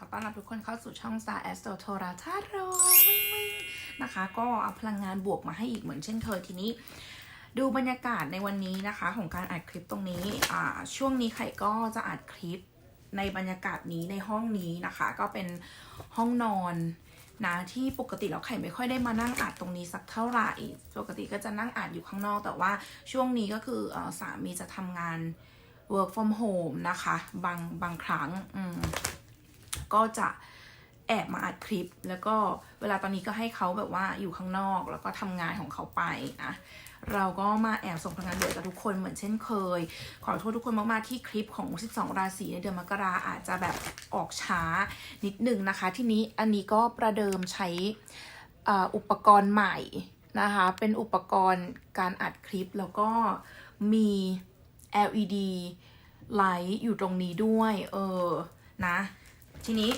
ขอต้อนรับทุกคนเข้าสู่ช่อง Star Astro โทราธาโรวิ่งวิ่งนะคะ ก็เอาพลังงานบวกมาให้อีกเหมือนเช่นเคยทีนี้ ดูบรรยากาศในวันนี้นะคะ ของการอัดคลิปตรงนี้อ่าช่วงนี้ไข่ก็จะอัดคลิปในบรรยากาศนี้ในห้องนี้นะคะ ก็เป็นห้องนอนนะที่ปกติแล้วไข่ไม่ค่อยได้มานั่งอัดตรงนี้สักเท่าไหร่ปกติก็จะนั่งอัดอยู่ข้างนอก แต่ว่าช่วงนี้ก็คืออสามีจะทำงาน work from home นะคะ บางบางครั้งอืม ก็จะแอบมาอัดคลิป แล้วก็เวลาตอนนี้ก็ให้เขาแบบว่าอยู่ข้างนอก แล้วก็ทำงานของเขาไปนะเราก็มาแอบส่งพลังงานบวกกับทุกคนเหมือนเช่นเคย ขอโทษทุกคนมาก ๆ ที่คลิปของ 12 ราศีในเดือนมกราอาจจะแบบออกช้านิดนึงนะคะ ทีนี้อันนี้ก็ประเดิมใช้อ,อุปกรณ์ใหม่นะคะ เป็นอุปกรณ์การอัดคลิปแล้วก็มี LED ไลท์อยู่ตรงนี้ด้วย เออ นะ ทีนี้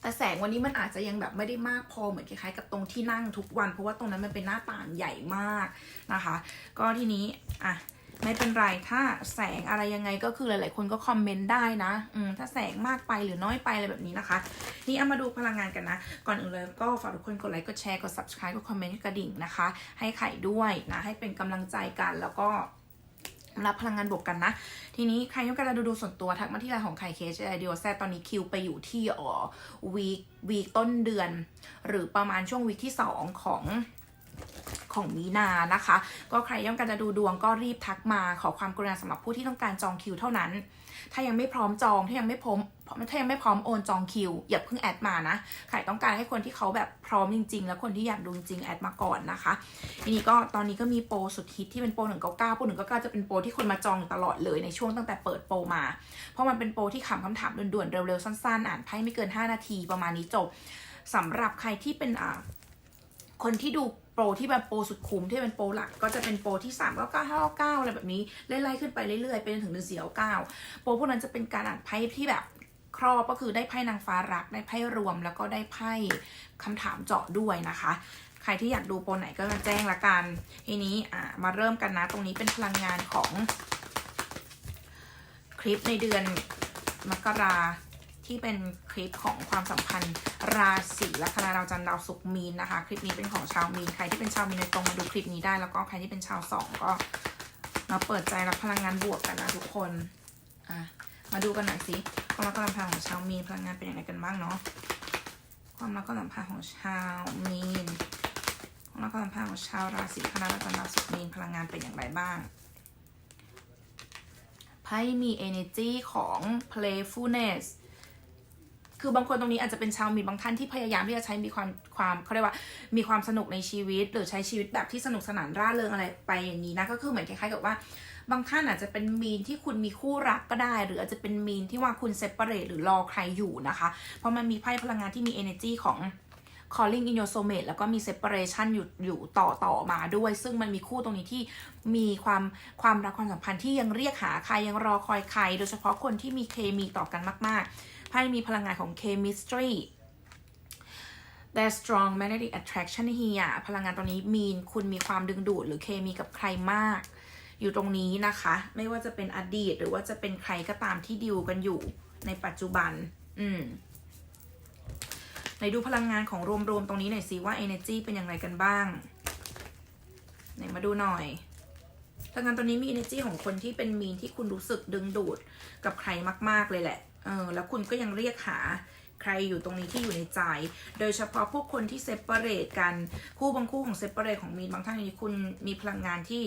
แต่แสงวันนี้มันอาจจะยังแบบไม่ได้มากพอเหมือนคล้ายๆกับตรงที่นั่งทุกวัน เพราะว่าตรงนั้นมันเป็นหน้าต่างใหญ่มากนะคะ ก็ทีนี้อะไม่เป็นไร ถ้าแสงอะไรยังไงก็คือหลาย ๆ คนก็คอมเมนต์ได้นะ อืม ถ้าแสงมากไปหรือน้อยไปอะไรแบบนี้นะคะ นี่เอามาดูพลังงานกันนะ ก่อนอื่นเลยก็ฝากทุกคนกดไลค์ กดแชร์ กด subscribe กดคอมเมนต์ กดกระดิ่งนะคะ ให้ไข่ด้วยนะ ให้เป็นกำลังใจกัน แล้วก็ รับพลังงานบวกกันนะ ทีนี้ใครต้องการจะดูดูส่วนตัวทักมาที่ไลน์ของไข่เคชไอเดียแซตอนนี้คิวไปอยู่ที่อ๋อวีควีคต้นเดือน หรือประมาณช่วงวีคที่ 2 ของ ของมีนานะคะ ก็ใครต้องการจะดูดวงก็รีบทักมาขอความกรุณาสำหรับผู้ที่ต้องการจองคิวเท่านั้น ถ้ายังไม่พร้อมจองถ้ายังไม่พร้อมถ้ายังไม่พร้อมโอนจองคิวอย่าเพิ่งแอดมานะไข่ต้องการให้คนที่เขาแบบพร้อมจริง ๆ แล้วคนที่อยากดูจริงแอดมาก่อนนะคะทีนี้ก็ตอนนี้ก็มีโปรสุดฮิตที่เป็นโปร199โปร199จะเป็นโปรที่คนมาจองตลอดเลยในช่วงตั้งแต่เปิดโปรมา เพราะมันเป็นโปรที่ถามคำถามด่วนๆเร็วๆสั้นๆ อ่านไพ่ไม่เกิน 5 นาทีประมาณนี้จบสำหรับใครที่เป็นอ่า คนที่ดูโปรที่แบบโปรสุดคุ้มที่เป็นโปรหลักก็จะเป็นโปรที่3 9 9 5 9อะไรแบบนี้ไล่ๆขึ้นไปเรื่อยๆ ไปจนถึงเดือนสี่เก้าโปรพวกนั้นจะเป็นการอ่านไพ่ที่แบบครอบก็คือได้ไพ่นางฟ้ารักได้ไพ่รวม แล้วก็ได้ไพ่คำถามเจาะด้วยนะคะ ใครที่อยากดูโปรไหนก็มาแจ้งละกัน ทีนี้อ่ามาเริ่มกันนะ ตรงนี้เป็นพลังงานของคลิปในเดือนมกรา ที่เป็นคลิปของความสัมพันธ์ราศีลัคนาดาวจันทร์ดาวศุกร์มีนนะคะ คลิปนี้เป็นของชาวมีนใครที่เป็นชาวมีนโดยตรงมาดูคลิปนี้ได้ แล้วก็ใครที่เป็นชาวสองก็มาเปิดใจรับพลังงานบวกกันนะทุกคนอะมาดูกันหน่อยสิความรักความสัมพันธ์ของชาวมีนพลังงานเป็นยังไงกันบ้างเนาะความรักความสัมพันธ์ของชาวมีนความรักความสัมพันธ์ของชาวราศีลัคนาดาวจันทร์ดาวศุกร์มีนพลังงานเป็นอย่างไรบ้างไพ่มี energy ของ playfulness คือบางคนตรงนี้อาจจะเป็นชาวมีนบางท่านที่พยายามที่จะใช้มีความความเขาเรียกว่ามีความสนุกในชีวิต หรือใช้ชีวิตแบบที่สนุกสนานร่าเริงอะไรไปอย่างนี้นะก็คือเหมือนคล้ายๆกับว่า บางท่านอาจจะเป็นมีนที่คุณมีคู่รักก็ได้ หรืออาจจะเป็นมีนที่ว่าคุณเซปเปอร์เรตหรือรอใครอยู่นะคะ เพราะมันมีไพ่พลังงานที่มี energy ของ calling in your soulmate แล้วก็มี separation อยู่อยู่ต่อต่อมาด้วย ซึ่งมันมีคู่ตรงนี้ที่มีความความรักความสัมพันธ์ที่ยังเรียกหาใครยังรอคอยใคร โดยเฉพาะคนที่มีเคมีต่อกันมาก ๆ ไพ่มีพลังงานของ chemistry there's strong magnetic attraction here พลังงานตรงนี้มีนคุณมีความดึงดูดหรือเคมีกับใครมาก อยู่ตรงนี้นะคะ ไม่ว่าจะเป็นอดีตหรือว่าจะเป็นใครก็ตามที่ดิวกันอยู่ในปัจจุบัน อืมไหนดูพลังงานของรวมๆตรงนี้หน่อยสิว่า energy เป็นอย่างไรกันบ้างไหนมาดูหน่อยพลังงานตัวนี้มี energy ของคนที่เป็นมีนที่คุณรู้สึกดึงดูดกับใครมาก ๆ เลยแหละ เออแล้วคุณก็ยังเรียกหาใครอยู่ตรงนี้ที่อยู่ในใจ โดยเฉพาะพวกคนที่เซปเปอร์เรตกันคู่บางคู่ของเซปเปอร์เรตของมีนบางท่านนี้คุณมีพลังงานที่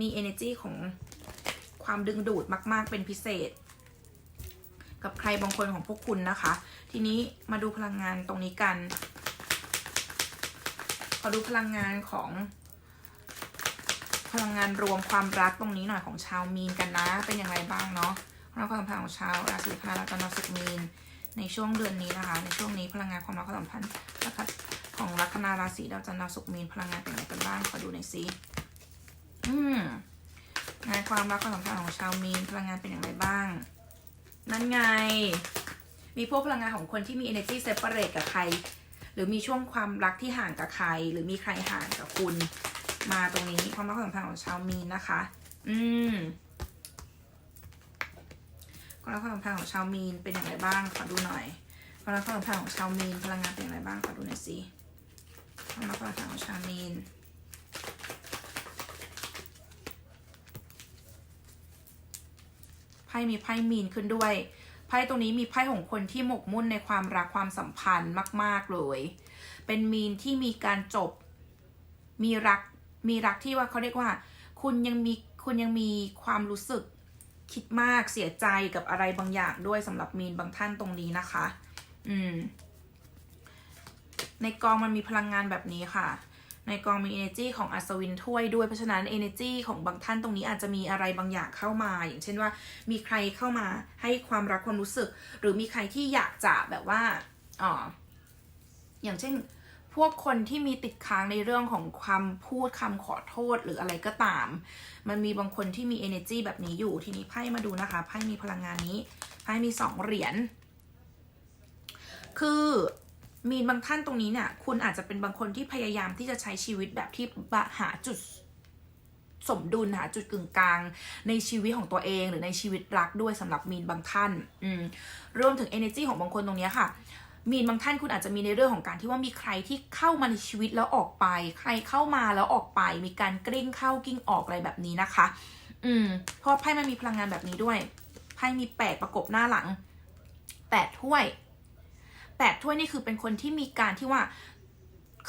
มี energy ของความดึงดูดมาก ๆ เป็นพิเศษ กับใครบางคนของพวกคุณนะคะ ทีนี้มาดูพลังงานตรงนี้กัน ขอดูพลังงานของ พลังงานรวมความรักตรงนี้หน่อยของชาวมีนกันนะ เป็นอย่างไรบ้างเนาะ รักความสัมพันธ์ของชาวราศีพฤษภและสุกมีน ในช่วงเดือนนี้นะคะ ในช่วงนี้พลังงานความรักความสัมพันธ์นะคะของลัคนาราศีดาวจันทร์ดาวศุกร์มีนพลังงานเป็นอย่างไรกันบ้างขอดูหน่อยสิอืมงานความรักความสัมพันธ์ของชาวมีนพลังงานเป็นอย่างไรบ้าง นั่นไง มีพวกพลังงานของคนที่มี energy separate กับใคร หรือมีช่วงความรักที่ห่างกับใคร หรือมีใครห่างกับคุณ มาตรงนี้ความรักความสัมพันธ์ของชาวมีนนะคะ อืม ความรักความสัมพันธ์ของชาวมีนเป็นอย่างไรบ้างขอดูหน่อยพลังความสัมพันธ์ของชาวมีนพลังงานเป็นอย่างไรบ้างขอดูหน่อยสิพลังความสัมพันธ์ของชาวมีนไพ่มีไพ่มีนขึ้นด้วยไพ่ตรงนี้มีไพ่ของคนที่หมกมุ่นในความรักความสัมพันธ์มาก ๆเลย เป็นมีนที่มีการจบ มีรักมีรักที่ว่าเขาเรียกว่า คุณยังมีคุณยังมีความรู้สึก คิดมากเสียใจกับอะไรบางอย่างด้วยสำหรับมีนบางท่านตรงนี้นะคะ อืม ในกองมันมีพลังงานแบบนี้ค่ะ ในกองมี energy ของอัศวินถ้วยด้วย เพราะฉะนั้น energy ของบางท่านตรงนี้อาจจะมีอะไรบางอย่างเข้ามา อย่างเช่นว่า มีใครเข้ามาให้ความรักความรู้สึก หรือมีใครที่อยากจะแบบว่าอ๋ออย่างเช่น พวกคนที่มีติดค้างในเรื่องของความพูดคำขอโทษหรืออะไรก็ตาม มันมีบางคนที่มี energy แบบนี้อยู่ ทีนี้ไพ่มาดูนะคะ ไพ่มีพลังงานนี้ ไพ่มีสองเหรียญ คือมีบางท่านตรงนี้เนี่ย คุณอาจจะเป็นบางคนที่พยายามที่จะใช้ชีวิตแบบที่หาจุดสมดุลหาจุดกึ่งกลางในชีวิตของตัวเองหรือในชีวิตรักด้วยสำหรับมีนบางท่าน อืมรวมถึง energy ของบางคนตรงนี้ค่ะ มีนบางท่านคุณอาจจะมีในเรื่องของการที่ว่ามีใครที่เข้ามาในชีวิตแล้วออกไป ใครเข้ามาแล้วออกไป มีการกลิ้งเข้ากิ้งออกอะไรแบบนี้นะคะ อืม เพราะไพ่มันมีพลังงานแบบนี้ด้วย ไพ่มีแปดประกบหน้าหลังแปดถ้วยแปดถ้วยนี่คือเป็นคนที่มีการที่ว่า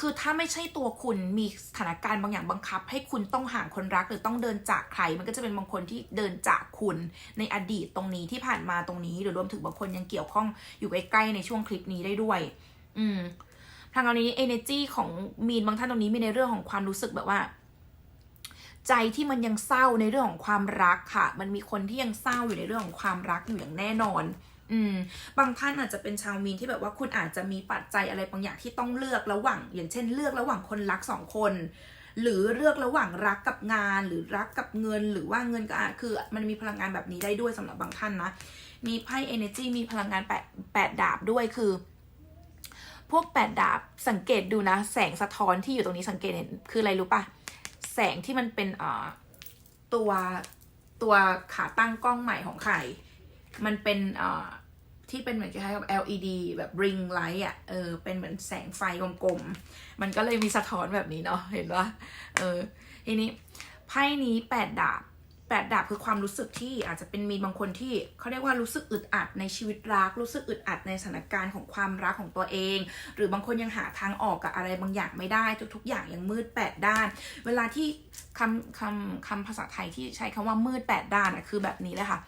คือถ้าไม่ใช่ตัวคุณมีสถานการณ์บางอย่างบังคับ ให้คุณต้องห่างคนรักหรือต้องเดินจากใคร มันก็จะเป็นบางคนที่เดินจากคุณในอดีตตรงนี้ที่ผ่านมาตรงนี้ หรือรวมถึงบางคนยังเกี่ยวข้องอยู่ใกล้ๆในช่วงคลิปนี้ได้ด้วย อืมทางอันนี้ energy ของมีนบางท่านตรงนี้มีในเรื่องของความรู้สึกแบบว่า ใจที่มันยังเศร้าในเรื่องของความรักค่ะ มันมีคนที่ยังเศร้าอยู่ในเรื่องของความรักอยู่อย่างแน่นอน อืมบางท่านอาจจะเป็นชาวมีนที่แบบว่าคุณอาจจะมีปัจจัยอะไรบางอย่างที่ต้องเลือกระหว่าง อย่างเช่น เลือกระหว่างคนรักสองคน หรือเลือกระหว่างรักกับงาน หรือรักกับเงิน หรือว่าเงินกับอาคือมันมีพลังงานแบบนี้ได้ด้วยสำหรับบางท่านนะ มีไพ่ energy มีพลังงานแปดแปดดาบด้วยคือ พวกแปดดาบสังเกตดูนะ แสงสะท้อนที่อยู่ตรงนี้สังเกตเห็นคืออะไรรู้ปะแสงที่มันเป็นเอ่อตัวตัวขาตั้งกล้องใหม่ของใคร มันเป็นเอ่อที่เป็นเหมือนคล้ายๆกับ LED แบบ ring light อะ เออ เป็นเหมือนแสงไฟกลมๆ มันก็เลยมีสะท้อนแบบนี้เนาะ เห็นปะเออ ทีนี้ไพ่นี้แปดดาบแปดดาบคือความรู้สึกที่อาจจะเป็นมีบางคนที่เขาเรียกว่ารู้สึกอึดอัดในชีวิตรัก รู้สึกอึดอัดในสถานการณ์ของความรักของตัวเอง หรือบางคนยังหาทางออกกับอะไรบางอย่างไม่ได้ ทุก ๆ อย่างยังมืดแปดด้าน เวลาที่คำคำคำภาษาไทยที่ใช้คำว่ามืดแปดด้านอะคือแบบนี้เลยค่ะ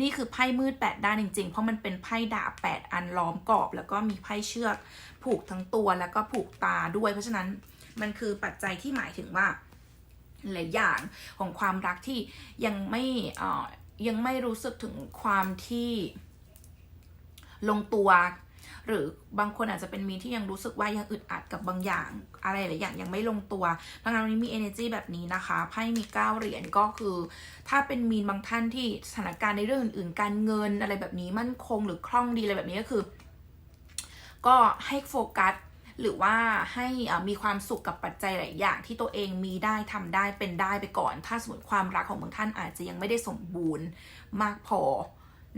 นี่คือไพ่มืดแปดด้านจริง ๆ เพราะมันเป็นไพ่ดาบแปดอันล้อมกรอบ แล้วก็มีไพ่เชือกผูกทั้งตัวแล้วก็ผูกตาด้วย เพราะฉะนั้นมันคือปัจจัยที่หมายถึงว่าหลายอย่างของความรักที่ยังไม่เอ่อยังไม่รู้สึกถึงความที่ลงตัว หรือบางคนอาจจะเป็นมีนที่ยังรู้สึกว่ายังอึดอัดกับบางอย่าง อะไรหลายอย่างยังไม่ลงตัว ดังนั้นวันนี้มี energy แบบนี้นะคะไพ่มีเก้าเหรียญก็คือ ถ้าเป็นมีนบางท่านที่สถานการณ์ในเรื่องอื่นๆ การเงินอะไรแบบนี้มั่นคงหรือคล่องดีอะไรแบบนี้ก็คือ ก็ให้โฟกัสหรือว่าให้มีความสุขกับปัจจัยหลายอย่างที่ตัวเองมีได้ทำได้เป็นได้ไปก่อน ถ้าสมมติความรักของบางท่านอาจจะยังไม่ได้สมบูรณ์มากพอ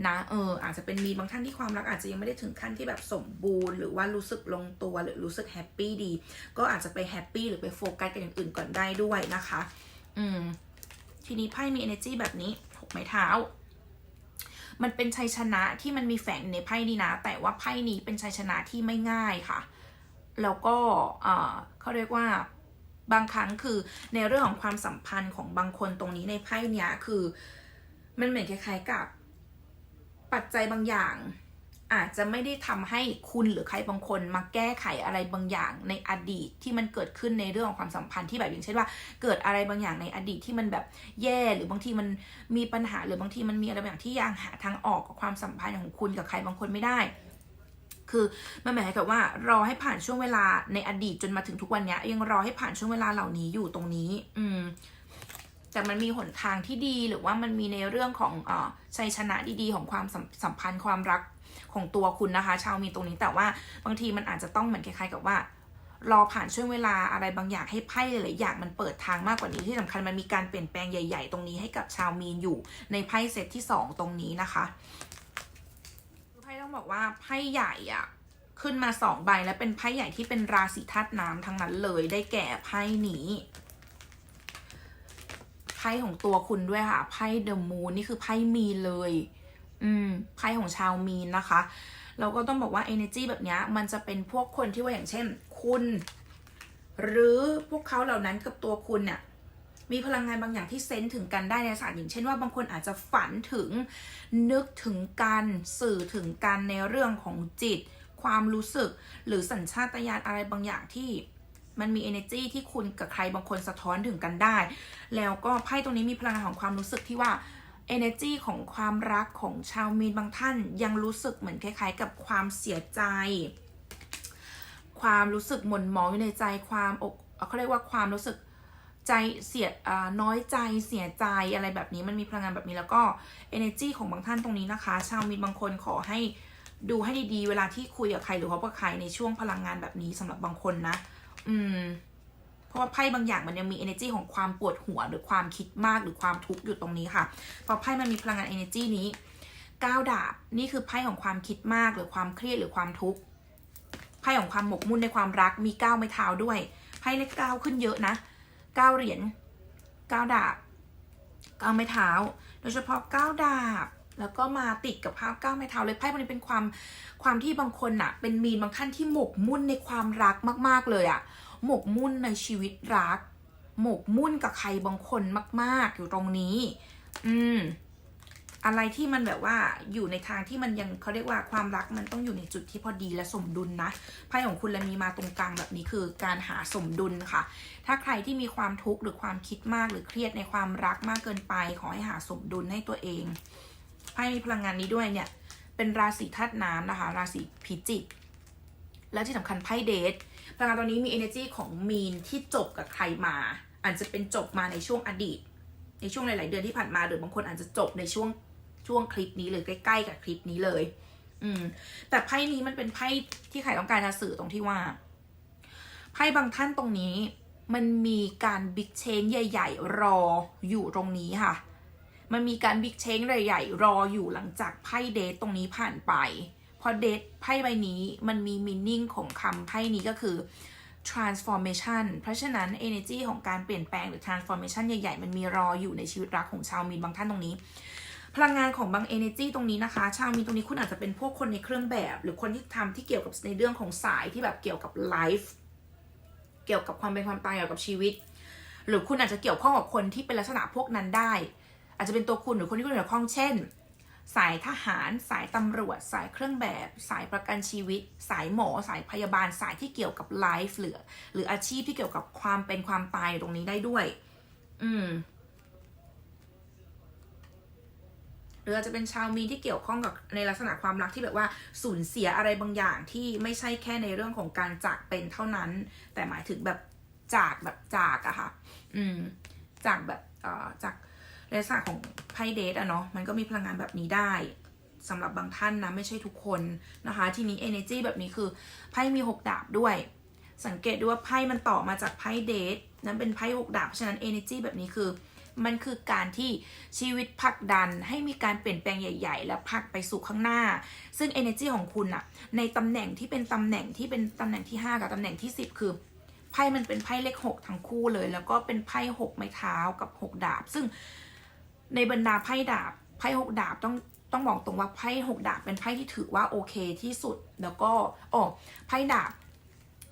นะเอออาจจะเป็นมีบางท่านที่ความรักอาจจะยังไม่ได้ถึงขั้นที่แบบสมบูรณ์ หรือว่ารู้สึกลงตัวหรือรู้สึกแฮปปี้ดี ก็อาจจะไปแฮปปี้หรือไปโฟกัสกับอย่างอื่นก่อนได้ด้วยนะคะ อืมทีนี้ไพ่มี energy แบบนี้หกไม้เท้า มันเป็นชัยชนะที่มันมีแฝงในไพ่นี้นะ แต่ว่าไพ่นี้เป็นชัยชนะที่ไม่ง่ายค่ะ แล้วก็เออเขาเรียกว่าบางครั้งคือในเรื่องของความสัมพันธ์ของบางคนตรงนี้ในไพ่เนี้ยคือ มันเหมือนคล้ายๆกับ ปัจจัยบางอย่าง อาจจะไม่ได้ทำให้คุณหรือใครบางคนมาแก้ไขอะไรบางอย่างในอดีตที่มันเกิดขึ้นในเรื่องของความสัมพันธ์ที่แบบอย่างเช่นว่า เกิดอะไรบางอย่างในอดีตที่มันแบบแย่หรือบางทีมันมีปัญหาหรือบางทีมันมีอะไรบางอย่างที่ยังหาทางออกกับความสัมพันธ์ของคุณกับใครบางคนไม่ได้คือมันหมายกับว่ารอให้ผ่านช่วงเวลาในอดีตจนมาถึงทุกวันนี้ยังรอให้ผ่านช่วงเวลาเหล่านี้อยู่ตรงนี้ อืม แต่มันมีหนทางที่ดีหรือว่ามันมีในเรื่องของอชัยชนะดีๆ ของความสัมพันธ์ความรักของตัวคุณนะคะ ชาวมีตรงนี้แต่ว่าบางทีมันอาจจะต้องเหมือนคล้ายๆกับว่า รอผ่านช่วงเวลาอะไรบางอย่างให้ไพ่หลายๆอย่างมันเปิดทางมากกว่านี้ที่สำคัญมันมีการเปลี่ยนแปลงใหญ่ ๆ ตรงนี้ให้กับชาวมีนอยู่ในไพ่เซตที่สองตรงนี้นะคะไพ่ต้องบอกว่าไพ่ใหญ่อะขึ้นมาสองใบและเป็นไพ่ใหญ่ที่เป็นราศีธาตุน้ำทั้งนั้นเลยได้แก่ไพ่นี้ ไพ่ของตัวคุณด้วยค่ะ ไพ่เดอะมูนนี่คือไพ่มีเลย อืม ไพ่ของชาวมีนนะคะ เราก็ต้องบอกว่า energy แบบนี้มันจะเป็นพวกคนที่ว่าอย่างเช่น คุณ หรือพวกเขาเหล่านั้นกับตัวคุณเนี่ยมีพลังงานบางอย่างที่เซนถึงกันได้ในศาสตร์อย่างเช่นว่าบางคนอาจจะฝันถึงนึกถึงกันสื่อถึงกันในเรื่องของจิต ความรู้สึก หรือสัญชาตญาณอะไรบางอย่างที่ มันมี energy ที่คุณกับใครบางคนสะท้อนถึงกันได้ แล้วก็ไพ่ตรงนี้มีพลังงานของความรู้สึกที่ว่า energy ของความรักของชาวมีนบางท่าน ยังรู้สึกเหมือนคล้าย ๆ กับความเสียใจ ความรู้สึกหม่นหมองอยู่ในใจความอกเขาเรียกว่าความรู้สึกใจเสียน้อยใจเสียใจอะไรแบบนี้มันมีพลังงานแบบนี้แล้วก็ energy ของบางท่านตรงนี้นะคะ ชาวมีนบางคนขอให้ดูให้ดีๆ เวลาที่คุยกับใครหรือพบกับใครในช่วงพลังงานแบบนี้สำหรับบางคนนะ อืม เพราะว่าไพ่บางอย่างมันยังมี energy ของความปวดหัวหรือความคิดมากหรือความทุกข์อยู่ตรงนี้ค่ะเพราะไพ่มันมีพลังงาน energy นี้ก้าวดาบนี่คือไพ่ของความคิดมากหรือความเครียดหรือความทุกข์ไพ่ของความหมกมุ่นในความรักมีก้าวไม้เท้าด้วยไพ่เลขเก้าขึ้นเยอะนะเก้าเหรียญเก้าดาบก้าวไม้เท้า โดยเฉพาะเก้าดาบ แล้วก็มาติดกับภาพก้าวไม้เท้าเลยไพ่พวกนี้เป็นความความที่บางคนอะเป็นมีนบางท่านที่หมกมุ่นในความรักมาก ๆเลยอะหมกมุ่นในชีวิตรัก หมกมุ่นกับใครบางคนมาก ๆ อยู่ตรงนี้ อืม อะไรที่มันแบบว่าอยู่ในทางที่มันยังเขาเรียกว่าความรักมันต้องอยู่ในจุดที่พอดีและสมดุลนะไพ่ของคุณและมีมาตรงกลางแบบนี้คือการหาสมดุลค่ะ ถ้าใครที่มีความทุกข์หรือความคิดมากหรือเครียดในความรักมากเกินไป ขอให้หาสมดุลให้ตัวเอง ไพ่มีพลังงานนี้ด้วยเนี่ย เป็นราศีธาตุน้ำนะคะ ราศีพิจิก และที่สำคัญไพ่เดทพลังงานตอนนี้มี energy ของมีนที่จบกับใครมาอาจจะเป็นจบมาในช่วงอดีต ในช่วงหลาย ๆ เดือนที่ผ่านมาหรือบางคนอาจจะจบในช่วงช่วงคลิปนี้เลยใกล้ ๆ กับคลิปนี้เลย อืม แต่ไพ่นี้มันเป็นไพ่ที่ใครต้องการจะสื่อตรงที่ว่า ไพ่บางท่านตรงนี้ มันมีการบิ๊กเชนใหญ่ ๆ รออยู่ตรงนี้ค่ะ มันมีการบิ๊กเชนใหญ่ๆรออยู่หลังจากไพ่เดทตรงนี้ผ่านไปพอเดทไพ่ใบนี้มันมีมินนิ่งของคำไพ่นี้ก็คือ transformation เพราะฉะนั้น energy ของการเปลี่ยนแปลงหรือ transformation ใหญ่ๆ มันมีรออยู่ในชีวิตรักของชาวมีนบางท่านตรงนี้ พลังงานของบาง energy ตรงนี้นะคะ ชาวมีนตรงนี้คุณอาจจะเป็นพวกคนในเครื่องแบบ หรือคนที่ทำที่เกี่ยวกับในเรื่องของสายที่แบบเกี่ยวกับ life เกี่ยวกับความเป็นความตายเกี่ยวกับชีวิต หรือคุณอาจจะเกี่ยวข้องกับคนที่เป็นลักษณะพวกนั้นได้ อาจจะเป็นตัวคุณหรือคนที่คุณเกี่ยวข้องเช่น สายทหาร สายตำรวจ สายเครื่องแบบ สายประกันชีวิต สายหมอ สายพยาบาล สายที่เกี่ยวกับไลฟ์เหรือ หรืออาชีพที่เกี่ยวกับความเป็นความตายตรงนี้ได้ด้วย อืมหรืออาจจะเป็นชาวมีนที่เกี่ยวข้องกับในลักษณะความรักที่แบบว่าสูญเสียอะไรบางอย่างที่ไม่ใช่แค่ในเรื่องของการจากเป็นเท่านั้น แต่หมายถึงแบบจากแบบจากอะค่ะ อืม จากแบบเอ่อจาก ในลักษณะของไพ่เดทอะเนาะมันก็มีพลังงานแบบนี้ได้สำหรับบางท่านนะไม่ใช่ทุกคนนะคะ ทีนี้ energy แบบนี้คือไพ่มีหกดาบด้วย สังเกตดูว่าไพ่มันต่อมาจากไพ่เดทนั้นเป็นไพ่หกดาบ เพราะฉะนั้น energy แบบนี้คือ มันคือการที่ชีวิตผลักดันให้มีการเปลี่ยนแปลงใหญ่ ๆ และผลักไปสู่ข้างหน้า ซึ่ง energy ของคุณอะในตำแหน่งที่เป็นตำแหน่งที่เป็นตำแหน่งที่ 5 กับตำแหน่งที่ 10 คือไพ่มันเป็นไพ่เลขหกทั้งคู่เลย แล้วก็เป็นไพ่หกไม้เท้ากับหกดาบ ซึ่ง ในบรรดาไพ่ดาบไพ่หกดาบต้องต้องบอกตรงว่าไพ่หกดาบเป็นไพ่ที่ถือว่าโอเคที่สุด แล้วก็อ๋อไพ่ดาบ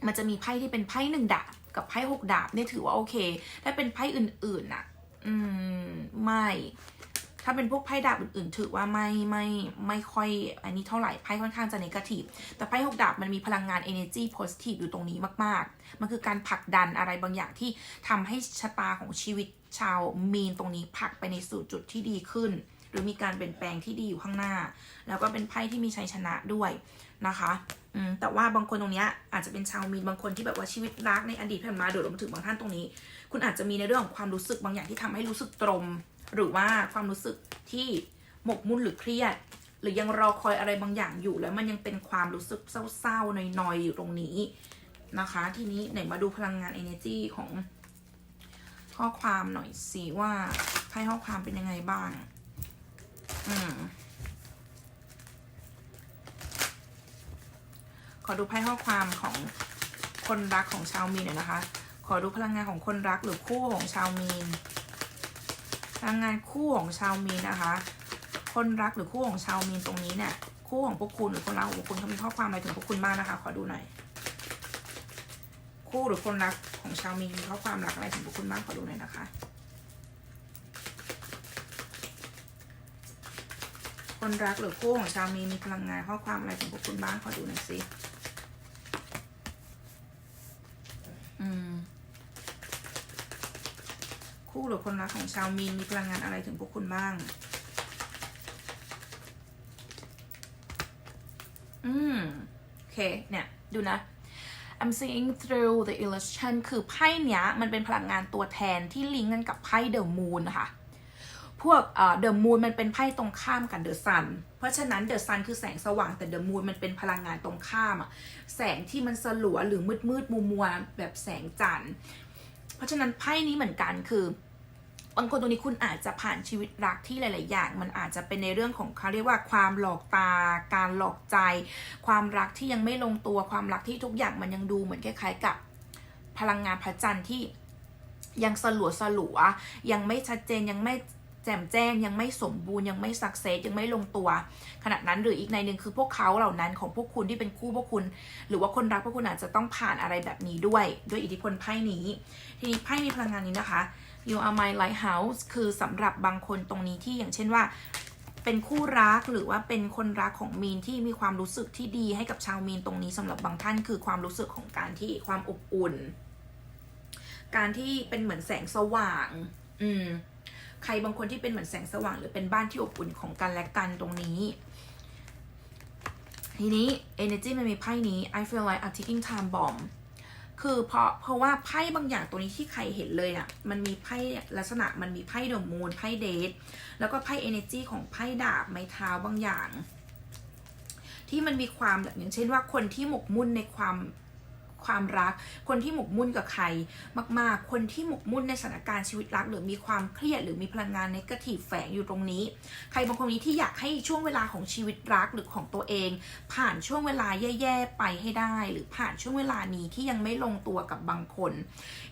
มันจะมีไพ่ที่เป็นไพ่หนึ่งดาบ กับไพ่หกดาบเนี่ยถือว่าโอเค ถ้าเป็นไพ่อื่นๆน่ะ อืมไม่ ถ้าเป็นพวกไพ่ดาบอื่นๆ ถือว่าไม่ไม่ไม่ค่อย อันนี้เท่าไหร่ไพ่ค่อนข้างจะนกาทีฟแต่ไพ่หกดาบมันมีพลังงาน energy positive อยู่ตรงนี้มาก ๆ มันคือการผลักดันอะไรบางอย่างที่ทำให้ชะตาของชีวิต ชาวมีนตรงนี้ผลักไปในสู่จุดที่ดีขึ้น หรือมีการเปลี่ยนแปลงที่ดีอยู่ข้างหน้า แล้วก็เป็นไพ่ที่มีชัยชนะด้วยนะคะอืแต่ว่าบางคนตรงนี้อาจจะเป็นชาวมีนบางคนที่แบบว่าชีวิตรักในอดีตผ่านมาโดดลงมถึงบางท่านตรงนี้ คุณอาจจะมีในเรื่องของความรู้สึกบางอย่างที่ทำให้รู้สึกตรม หรือว่าความรู้สึกที่หมกมุ่นหรือเครียด หรือยังรอคอยอะไรบางอย่างอยู่ แล้วมันยังเป็นความรู้สึกเศร้าๆนอยๆอยู่ตรงนี้นะคะ ทีนี้ไหนมาดูพลังงาน energy ของ ข้อความหน่อยสิว่าไพ่ข้อความเป็นยังไงบ้าง อืมขอดูไพ่ข้อความของคนรักของชาวมีนหน่อยนะคะ ขอดูพลังงานของคนรักหรือคู่ของชาวมีน พลังงานคู่ของชาวมีนนะคะ คนรักหรือคู่ของชาวมีนตรงนี้เนี่ย คู่ของพวกคุณหรือคนรักของพวกคุณเขามีข้อความอะไรถึงพวกคุณบ้างนะคะ ขอดูหน่อย คู่หรือคนรักของชาวมีนมีข้อความรักอะไรถึงพวกคุณบ้างขอดูหน่อยนะคะคนรักหรือคู่ของชาวมีนมีพลังงานข้อความอะไรถึงพวกคุณบ้างขอดูหน่อยสิคู่หรือคนรักของชาวมีนมีพลังงานอะไรถึงพวกคุณบ้าง อืม โอเค เนี่ย ดูนะ I'm seeing through the illusion คือไพ่เนี้ยมันเป็นพลังงานตัวแทนที่ลิงก์กันกับไพ่ The Moon นะคะพวกเดอ The Moon มันเป็นไพ่ตรงข้ามกับ The Sun เพราะฉะนั้น The Sun คือแสงสว่างแต่ The Moon มันเป็นพลังงานตรงข้ามอะแสงที่มันสลัวหรือมืดมืดมัวมัวแบบแสงจันทร์ เพราะฉะนั้นไพ่นี้เหมือนกันคือ บางคนตรงนี้คุณอาจจะผ่านชีวิตรักที่หลาย ๆ อย่าง มันอาจจะเป็นในเรื่องของเขาเรียกว่าความหลอกตา การหลอกใจ ความรักที่ยังไม่ลงตัวความรักที่ทุกอย่างมันยังดูเหมือนคล้าย ๆ กับพลังงานพระจันทร์ที่ยังสลัวสลัวๆยังไม่ชัดเจนยังไม่แจ่มแจ้งยังไม่สมบูรณ์ยังไม่สักเซสยังไม่ลงตัว ขณะนั้นหรืออีกในหนึ่งคือพวกเขาเหล่านั้นของพวกคุณที่เป็นคู่พวกคุณ หรือว่าคนรักพวกคุณอาจจะต้องผ่านอะไรแบบนี้ด้วย ด้วยอิทธิพลไพ่นี้ ทีนี้ไพ่มีพลังงานนี้นะคะ You are my lighthouse คือสำหรับบางคนตรงนี้ที่อย่างเช่นว่า เป็นคู่รักหรือว่าเป็นคนรักของมีนที่มีความรู้สึกที่ดีให้กับชาวมีนตรงนี้สำหรับบางท่านคือความรู้สึกของการที่ความอบอุ่น การที่เป็นเหมือนแสงสว่าง อืมใครบางคนที่เป็นเหมือนแสงสว่าง หรือเป็นบ้านที่อบอุ่นของกันและกันตรงนี้ ทีนี้ energy มันมีไพ่นี้ I feel like a ticking time bomb คือเพราะเพราะว่าไพ่บางอย่างตัวนี้ที่ใครเห็นเลยอะ มันมีไพ่ลักษณะมันมีไพ่เดอะมูนไพ่เดทแล้วก็ไพ่เอเนจีของไพ่ดาบไม้เท้าบางอย่าง ที่มันมีความแบบอย่างเช่นว่าคนที่หมกมุ่นในความ ความรัก คนที่หมกมุ่นกับใครมาก ๆ คนที่หมกมุ่นในสถานการณ์ชีวิตรัก หรือมีความเครียดหรือมีพลังงานในกระถีแฝงอยู่ตรงนี้ ใครบางคนนี้ที่อยากให้ช่วงเวลาของชีวิตรักหรือของตัวเอง ผ่านช่วงเวลาแย่ๆไปให้ได้ หรือผ่านช่วงเวลานี้ที่ยังไม่ลงตัวกับบางคน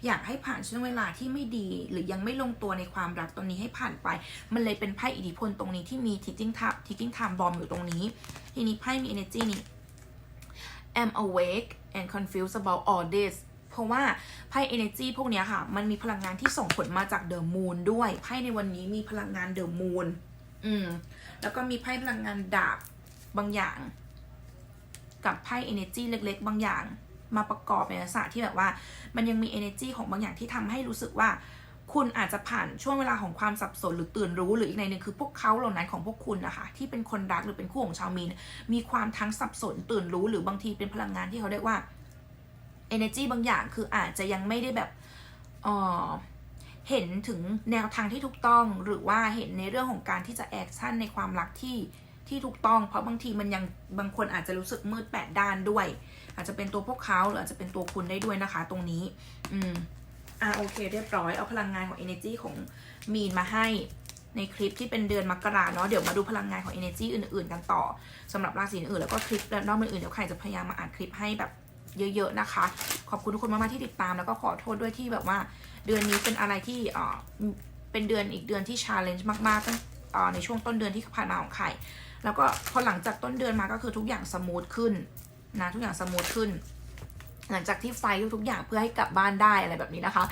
อยากให้ผ่านช่วงเวลาที่ไม่ดี หรือยังไม่ลงตัวในความรักตรงนี้ให้ผ่านไป มันเลยเป็นไพ่อิทธิพลตรงนี้ที่มีทิกิ้งทับทิกิ้งไทม์บอมอยู่ตรงนี้ ทีนี้ไพ่มี energy นี้ am awake and confused about all this เพราะว่าไพ่ energy พวกนี้ค่ะ มันมีพลังงานที่ส่งผลมาจาก the moon ด้วยไพ่ในวันนี้มีพลังงาน the moon อืม แล้วก็มีไพ่พลังงานดาบบางอย่าง กับไพ่ energy เล็ก ๆ บางอย่าง มาประกอบในลักษณะที่แบบว่า มันยังมี energy ของบางอย่างที่ทำให้รู้สึกว่า คุณอาจจะผ่านช่วงเวลาของความสับสนหรือตื่นรู้หรืออีกในหนึ่งคือพวกเขาเหล่านั้นของพวกคุณนะคะ ที่เป็นคนรักหรือเป็นคู่ของชาวมีน มีความทั้งสับสนตื่นรู้หรือบางทีเป็นพลังงานที่เขาเรียกว่า energy บางอย่างคืออาจจะยังไม่ได้แบบเออเห็นถึงแนวทางที่ถูกต้องหรือว่าเห็นในเรื่องของการที่จะแอคชั่นในความรักที่ที่ถูกต้อง เพราะบางทีมันยังบางคนอาจจะรู้สึกมืดแปดด้านด้วย อาจจะเป็นตัวพวกเขาหรืออาจจะเป็นตัวคุณได้ด้วยนะคะ ตรงนี้ อืม อะโอเคเรียบร้อยเอาพลังงานของ energy ของมีนมาให้ในคลิปที่เป็นเดือนมกราเนาะเดี๋ยวมาดูพลังงานของ energy อื่นๆ กันต่อสำหรับราศีอื่นๆแล้วก็คลิปและนอกอื่นๆเดี๋ยวใครจะพยายามมาอ่านคลิปให้แบบเยอะๆนะคะ ขอบคุณทุกคนมากๆที่ติดตามแล้วก็ขอโทษด้วยที่แบบว่าเดือนนี้เป็นอะไรที่อ่อเป็นเดือนอีกเดือนที่ challenge มากๆตั้งอ่อในช่วงต้นเดือนที่ผ่านมาของใครแล้วก็พอหลังจากต้นเดือนมาก็คือทุกอย่างสมูทขึ้นนะทุกอย่างสมูทขึ้น หลังจากที่ไฟท์ทุกอย่างเพื่อให้กลับบ้านได้อะไรแบบนี้นะคะ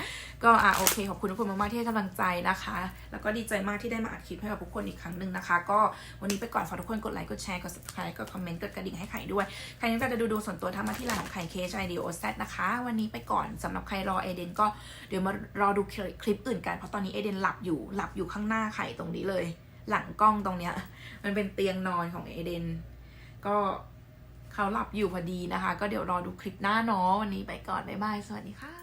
ก็อะโอเคขอบคุณทุกคนมากๆที่ให้กำลังใจนะคะ แล้วก็ดีใจมากที่ได้มาอัดคลิปให้กับทุกคนอีกครั้งหนึ่งนะคะ ก็วันนี้ไปก่อนฝากทุกคนกดไลค์กดแชร์กด subscribe กดคอมเมนต์กดกระดิ่งให้ไข่ด้วยใครต้องการจะดูดูส่วนตัวทำมาที่ไลน์ของไข่เคชไอเดีโอเซนะคะ วันนี้ไปก่อนสำหรับใครรอเอเดนก็เดี๋ยวมารอดูคลิปอื่นกันเพราะตอนนี้เอเดนหลับอยู่หลับอยู่ข้างหน้าไข่ตรงนี้เลย หลังกล้องตรงเนี้ยมันเป็นเตียงนอนของเอเดนก็ เขาหลับอยู่พอดีนะคะ ก็เดี๋ยวรอดูคลิปหน้าเนาะวันนี้ไปก่อนบ๊ายบายสวัสดีค่ะ